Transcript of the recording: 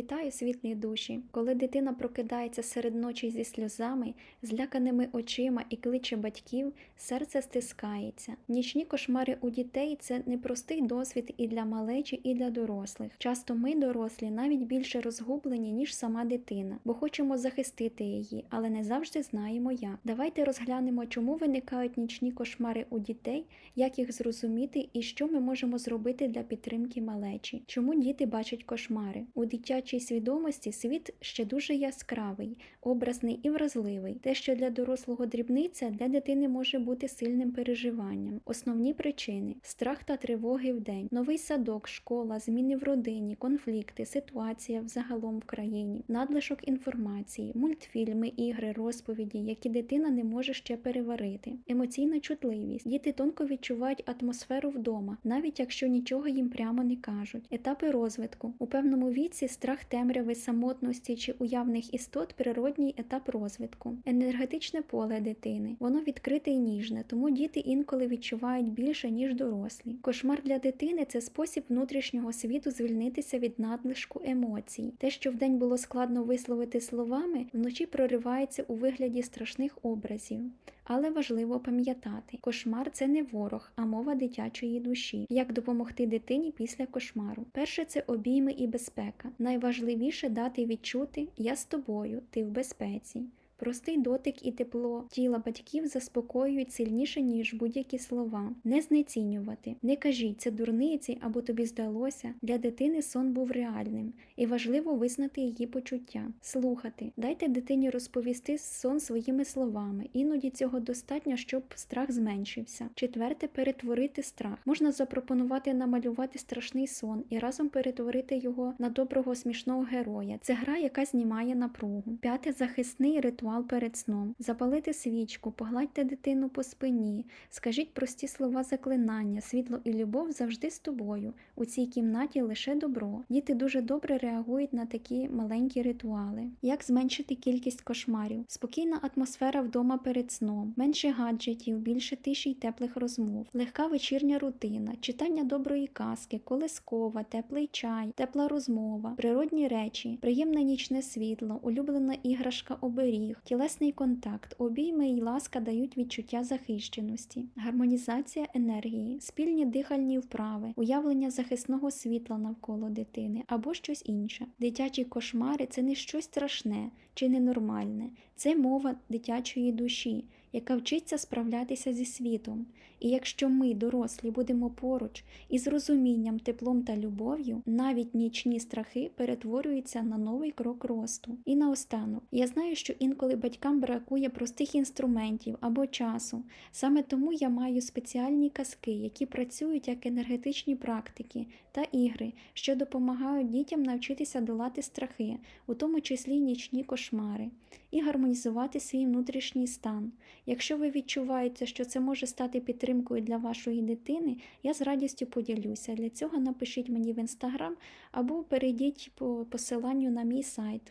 Вітаю, світлі душі! Коли дитина прокидається серед ночі зі сльозами, зляканими очима і кличе батьків, серце стискається. Нічні кошмари у дітей це непростий досвід і для малечі, і для дорослих. Часто ми, дорослі, навіть більше розгублені, ніж сама дитина, бо хочемо захистити її, але не завжди знаємо як. Давайте розглянемо, чому виникають нічні кошмари у дітей, як їх зрозуміти і що ми можемо зробити для підтримки малечі. Чому діти бачать кошмари? У дитячій свідомості світ ще дуже яскравий, образний і вразливий. Те, що для дорослого дрібниця, для дитини може бути сильним переживанням. Основні причини: страх та тривоги в день, новий садок, школа, зміни в родині, конфлікти, ситуація взагалом в країні, надлишок інформації, мультфільми, ігри, розповіді, які дитина не може ще переварити, емоційна чутливість. Діти тонко відчувають атмосферу вдома, навіть якщо нічого їм прямо не кажуть. Етапи розвитку у певному віці страх темряви, самотності чи уявних істот природній етап розвитку, енергетичне поле дитини. Воно відкрите і ніжне, тому діти інколи відчувають більше ніж дорослі. Кошмар для дитини це спосіб внутрішнього світу звільнитися від надлишку емоцій. Те, що вдень було складно висловити словами, вночі проривається у вигляді страшних образів. Але важливо пам'ятати, кошмар це не ворог, а мова дитячої душі. Як допомогти дитині після кошмару? Перше це обійми і безпека. Найважливіше дати відчути Я з тобою, ти в безпеці. Простий дотик і тепло тіла батьків заспокоюють сильніше, ніж будь-які слова. Не знецінювати, не кажіть це дурниці або тобі здалося. Для дитини сон був реальним, і важливо визнати її почуття, слухати. Дайте дитині розповісти сон своїми словами. Іноді цього достатньо, щоб страх зменшився. Четверте перетворити страх. Можна запропонувати намалювати страшний сон і разом перетворити його на доброго смішного героя. Це гра, яка знімає напругу. П'яте захисний ритуал перед сном. Запалити свічку, погладьте дитину по спині, скажіть прості слова заклинання, світло і любов завжди з тобою. У цій кімнаті лише добро. Діти дуже добре реагують на такі маленькі ритуали. Як зменшити кількість кошмарів? Спокійна атмосфера вдома перед сном, менше гаджетів, більше тиші й теплих розмов, легка вечірня рутина, читання доброї казки, колискова, теплий чай, тепла розмова, природні речі, приємне нічне світло, улюблена іграшка оберіг, тілесний контакт, обійми й ласка дають відчуття захищеності, гармонізація енергії, спільні дихальні вправи, уявлення захисного світла навколо дитини або щось інше. Дитячі кошмари це не щось страшне чи ненормальне, це мова дитячої душі, яка вчиться справлятися зі світом. І якщо ми, дорослі, будемо поруч із розумінням, теплом та любов'ю, навіть нічні страхи перетворюються на новий крок росту. І наостанок, я знаю, що інколи батькам бракує простих інструментів або часу. Саме тому я маю спеціальні казки, які працюють як енергетичні практики та ігри, що допомагають дітям навчитися долати страхи, у тому числі нічні кошмари, і гармонізувати свій внутрішній стан. Якщо ви відчуваєте, що це може стати підтримкою для вашої дитини, я з радістю поділюся. Для цього напишіть мені в інстаграм або перейдіть по посиланню на мій сайт.